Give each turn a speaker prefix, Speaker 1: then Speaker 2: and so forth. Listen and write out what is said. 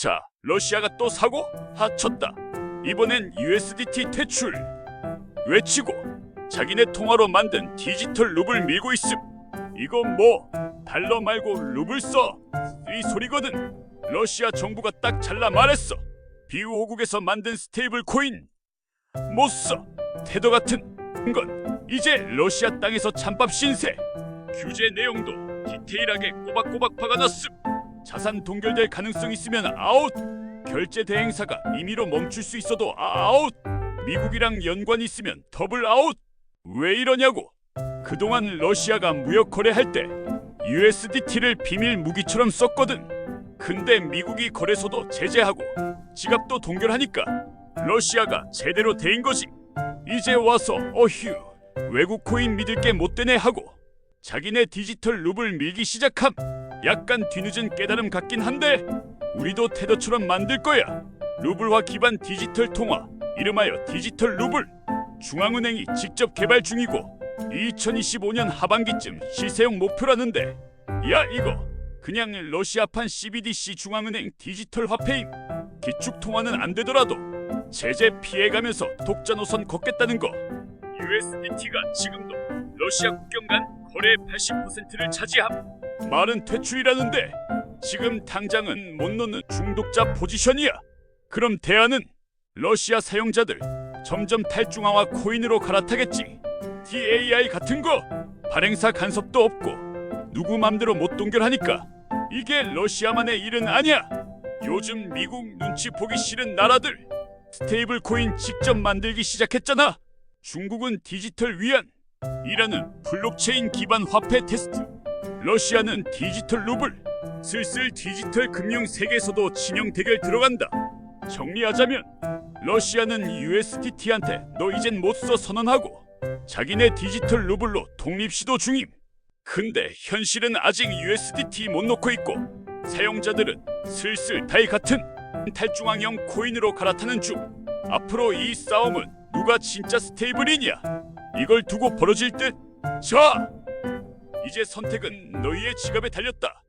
Speaker 1: 자, 러시아가 또 사고? 하쳤다. 이번엔 USDT 퇴출. 외치고 자기네 통화로 만든 디지털 루블 밀고 있음. 이건 뭐 달러 말고 루블 써. 이 소리거든. 러시아 정부가 딱 잘라 말했어. 비우호국에서 만든 스테이블 코인 못 써. 테더 같은 건 이제 러시아 땅에서 찬밥 신세. 규제 내용도 디테일하게 꼬박꼬박 박아놨음. 자산 동결될 가능성 있으면 아웃. 결제 대행사가 임의로 멈출 수 있어도 아웃. 미국이랑 연관 있으면 더블 아웃. 왜 이러냐고. 그동안 러시아가 무역 거래할 때 USDT를 비밀 무기처럼 썼거든. 근데 미국이 거래소도 제재하고 지갑도 동결하니까 러시아가 제대로 대인 거지. 이제 와서 어휴 외국 코인 믿을 게 못 되네 하고 자기네 디지털 루블 밀기 시작함. 약간 뒤늦은 깨달음 같긴 한데 우리도 테더처럼 만들 거야. 루블화 기반 디지털 통화 이름하여 디지털 루블. 중앙은행이 직접 개발 중이고 2025년 하반기쯤 시세용 목표라는데 야 이거 그냥 러시아판 CBDC 중앙은행 디지털 화폐임. 기축 통화는 안 되더라도 제재 피해가면서 독자 노선 걷겠다는 거. USDT가 지금도 러시아 국경 간 거래의 80%를 차지함. 말은 퇴출이라는데 지금 당장은 못 놓는 중독자 포지션이야. 그럼 대안은 러시아 사용자들 점점 탈중앙화 코인으로 갈아타겠지. DAI 같은 거 발행사 간섭도 없고 누구 맘대로 못 동결하니까 이게 러시아만의 일은 아니야. 요즘 미국 눈치 보기 싫은 나라들 스테이블 코인 직접 만들기 시작했잖아. 중국은 디지털 위안, 이란은 블록체인 기반 화폐 테스트, 러시아는 디지털 루블. 슬슬 디지털 금융 세계에서도 진영 대결 들어간다. 정리하자면 러시아는 USDT한테 너 이젠 못 써 선언하고 자기네 디지털 루블로 독립 시도 중임. 근데 현실은 아직 USDT 못 놓고 있고 사용자들은 슬슬 다이 같은 탈중앙형 코인으로 갈아타는 중. 앞으로 이 싸움은 누가 진짜 스테이블이냐? 이걸 두고 벌어질 듯. 자, 이제 선택은 너희의 지갑에 달렸다.